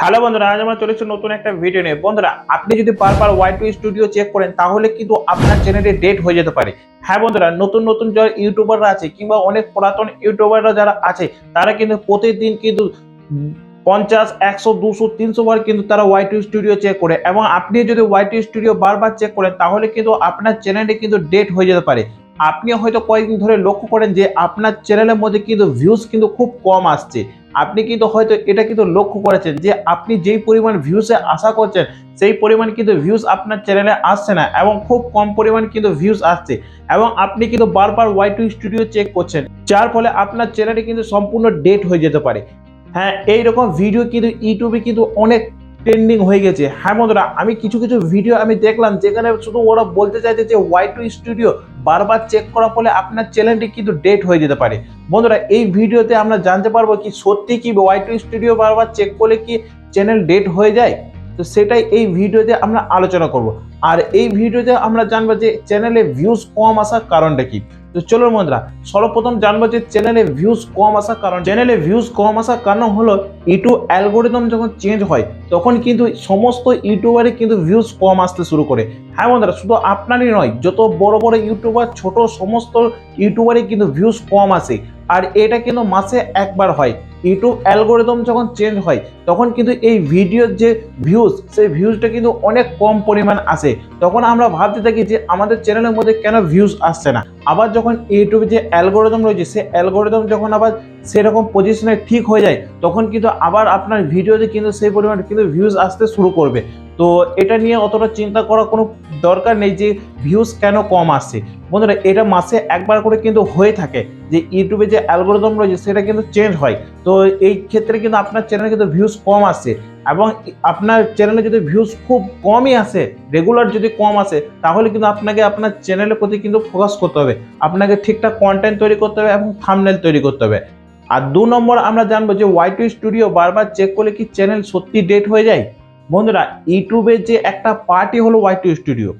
Hello বন্ধুরা, আজ আমরা চলেছি নতুন একটা ভিডিও নিয়ে। বন্ধুরা, আপনি যদি বারবার ওয়াই টু স্টুডিও চেক করেন, তাহলে কিন্তু আপনার চ্যানেলে ডেট হয়ে যেতে পারে। হ্যাঁ বন্ধুরা, নতুন নতুন যারা ইউটিউবাররা আছে কিংবা অনেক পুরাতন ইউটিউবাররা যারা আছে, তারা কিন্তু প্রতিদিন কিন্তু পঞ্চাশ, একশো, দুশো, তিনশো বার কিন্তু তারা ওয়াই টু স্টুডিও চেক করে। এবং আপনি যদি ওয়াই টু স্টুডিও বারবার চেক করেন, তাহলে কিন্তু আপনার চ্যানেলে কিন্তু ডেট হয়ে যেতে পারে। আপনি হয়তো কয়েকদিন ধরে লক্ষ্য করেন যে আপনার চ্যানেলের মধ্যে কিন্তু ভিউজ কিন্তু খুব কম আসছে। আপনি কিন্তু হয়তো এটা কিন্তু লক্ষ্য করেছেন যে আপনি যেই পরিমাণ ভিউসে আশা করছেন, সেই পরিমাণ কিন্তু ভিউজ আপনার চ্যানেলে আসছে না এবং খুব কম পরিমাণ কিন্তু ভিউজ আসছে এবং আপনি কিন্তু বারবার ওয়াই টু স্টুডিও চেক করছেন, যার ফলে আপনার চ্যানেলে কিন্তু সম্পূর্ণ ডেট হয়ে যেতে পারে। হ্যাঁ এইরকম ভিডিও কিন্তু ইউটিউবে কিন্তু অনেক ট্রেন্ডিং হয়ে গেছে। হ্যাঁ বন্ধুরা, আমি কিছু কিছু ভিডিও আমি দেখলাম যেখানে শুধু ওরা বলতে চাইছে যে ওয়াই টু স্টুডিও বারবার চেক করার ফলে আপনার চ্যানেলটি কিন্তু ডেট হয়ে যেতে পারে। বন্ধুরা, এই ভিডিওতে আমরা জানতে পারব কি সত্যি কি ওয়াই টু স্টুডিও বারবার চেক করলে কি চ্যানেল ডেট হয়ে যায়? তো সেটাই এই ভিডিওতে আমরা আলোচনা করব। আর এই ভিডিওতে আমরা জানব যে চ্যানেলে ভিউজ কম আসার কারণটা কি। তো চলো বন্ধুরা, সর্বপ্রথম জানব যে চ্যানেলে ভিউজ কম আসার কারণ চ্যানেলে ভিউজ কম আসার কারণ হলো ইউটিউব অ্যালগোরিদম যখন চেঞ্জ হয়, তখন কিন্তু সমস্ত ইউটিউবারই কিন্তু ভিউজ কম আসতে শুরু করে। হ্যাঁ বন্ধুরা, শুধু আপনারই নয়, যত বড় বড় ইউটিউবার, ছোট সমস্ত ইউটিউবারই কিন্তু ভিউজ কম আসে। আর এটা কিন্তু মাসে একবার হয়। ইউটিউব অ্যালগোরিদম যখন চেঞ্জ হয়, তখন কিন্তু এই ভিডিওর যে ভিউজ সেই ভিউজটা কিন্তু অনেক কম পরিমাণ আসে। তখন আমরা ভাবতে থাকি যে আমাদের চ্যানেলের মধ্যে কেন ভিউজ আসছে না? আবার যখন ইউটিউবে যে অ্যালগোরিদম রয়েছে সেই অ্যালগোরিদম যখন আবার সেরকম পজিশনে ঠিক হয়ে যায়, তখন কিন্তু আবার আপনার ভিডিওতে কিন্তু সেই পরিমাণ কিন্তু ভিউজ আসতে শুরু করবে। তো এটা নিয়ে অতটা চিন্তা করার কোনো দরকার নেই যে ভিউজ কেন কম আসছে। বন্ধুরা, এটা মাসে একবার করে কিন্তু হয়ে থাকে যে ইউটিউবে যে অ্যালগোরিদম রয়েছে, সেটা কিন্তু চেঞ্জ হয়। তো এই ক্ষেত্রে কিন্তু আপনার চ্যানেলে কিন্তু ভিউজ কম আসছে। এবং আপনার চ্যানেলে যদি ভিউজ খুব কমই আসে রেগুলার যদি কম আসে, তাহলে কিন্তু আপনাকে আপনার চ্যানেলের প্রতি কিন্তু ফোকাস করতে হবে। আপনাকে ঠিকঠাক কন্টেন্ট তৈরি করতে হবে এবং থামনেল তৈরি করতে হবে। আর দু নম্বর আমরা জানব যে ওয়াই টু স্টুডিও বারবার চেক করলে কি চ্যানেল সত্যি ডেট হয়ে যায়? বন্ধুরা ইউটিউবের যে একটা পার্টি হলো ওয়াই টু স্টুডিও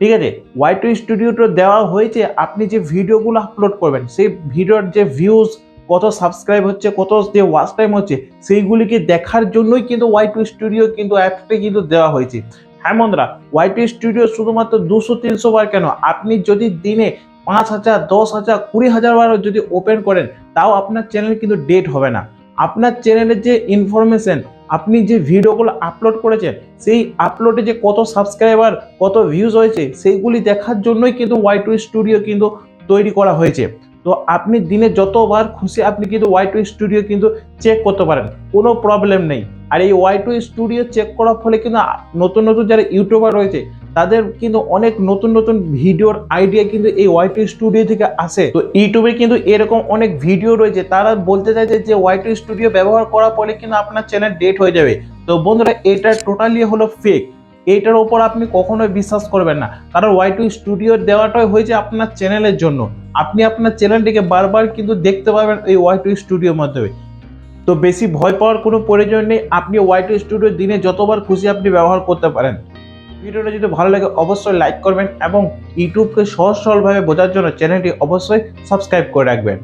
ঠিক আছে? ওয়াই টু স্টুডিওটা দেওয়া হয়েছে, আপনি যে ভিডিওগুলো আপলোড করবেন, সেই ভিডিওর যে ভিউজ কত সাবস্ক্রাইব হচ্ছে, কত যে ওয়াচ টাইম হচ্ছে, সেইগুলিকে দেখার জন্যই কিন্তু ওয়াই টু স্টুডিও কিন্তু অ্যাপটা কিন্তু দেওয়া হয়েছে। হ্যাঁ বন্ধুরা ওয়াই টু স্টুডিও শুধুমাত্র দুশো, তিনশো বার কেন? আপনি যদি দিনে পাঁচ হাজার, দশ হাজার, কুড়ি হাজার বার যদি ওপেন করেন, তাও আপনার চ্যানেল কিন্তু ডেট হবে না। আপনার চ্যানেলের যে ইনফরমেশন আপনি যে ভিডিওগুলো আপলোড করেছেন, সেই আপলোডে যে কত সাবস্ক্রাইবার কত ভিউজ হয়েছে, সেইগুলি দেখার জন্যই কিন্তু ওয়াই টু স্টুডিও কিন্তু তৈরি করা হয়েছে। তো আপনি দিনে যতবার খুশি আপনি কিন্তু ওয়াই টু স্টুডিও কিন্তু চেক করতে পারেন। কোনো প্রবলেম নেই। আর এই ওয়াই টু স্টুডিও চেক করার ফলে কিন্তু নতুন নতুন যারা ইউটিউবার রয়েছে, তাদের কিন্তু অনেক নতুন নতুন ভিডিওর আইডিয়া কিন্তু এই ওয়াই টু স্টুডিও থেকে আসে। তো ইউটিউবে কিন্তু এরকম অনেক ভিডিও রয়েছে। তারা বলতে চাইছে যে ওয়াই টু স্টুডিও ব্যবহার করার ফলে কিন্তু আপনার চ্যানেল ডেট হয়ে যাবে। তো বন্ধুরা, এটা টোটালি হলো ফেক এইটার ওপর আপনি কখনোই বিশ্বাস করবেন না। কারণ ওয়াই টু স্টুডিও দেওয়াটাই হয়েছে আপনার চ্যানেলের জন্য। আপনি আপনার চ্যানেলটিকে বারবার কিন্তু দেখতে পাবেন এই ওয়াই টু স্টুডিওর মাধ্যমে। তো বেশি ভয় পাওয়ার কোনো প্রয়োজন নেই, আপনি ওয়াই টু স্টুডিও দিনে যতবার খুশি আপনি ব্যবহার করতে পারেন। ভিডিওটা যদি ভালো লাগে, অবশ্যই লাইক করবেন এবং ইউটিউবকে সহজ সরলভাবে বোঝার জন্য চ্যানেলটি অবশ্যই সাবস্ক্রাইব করে রাখবেন।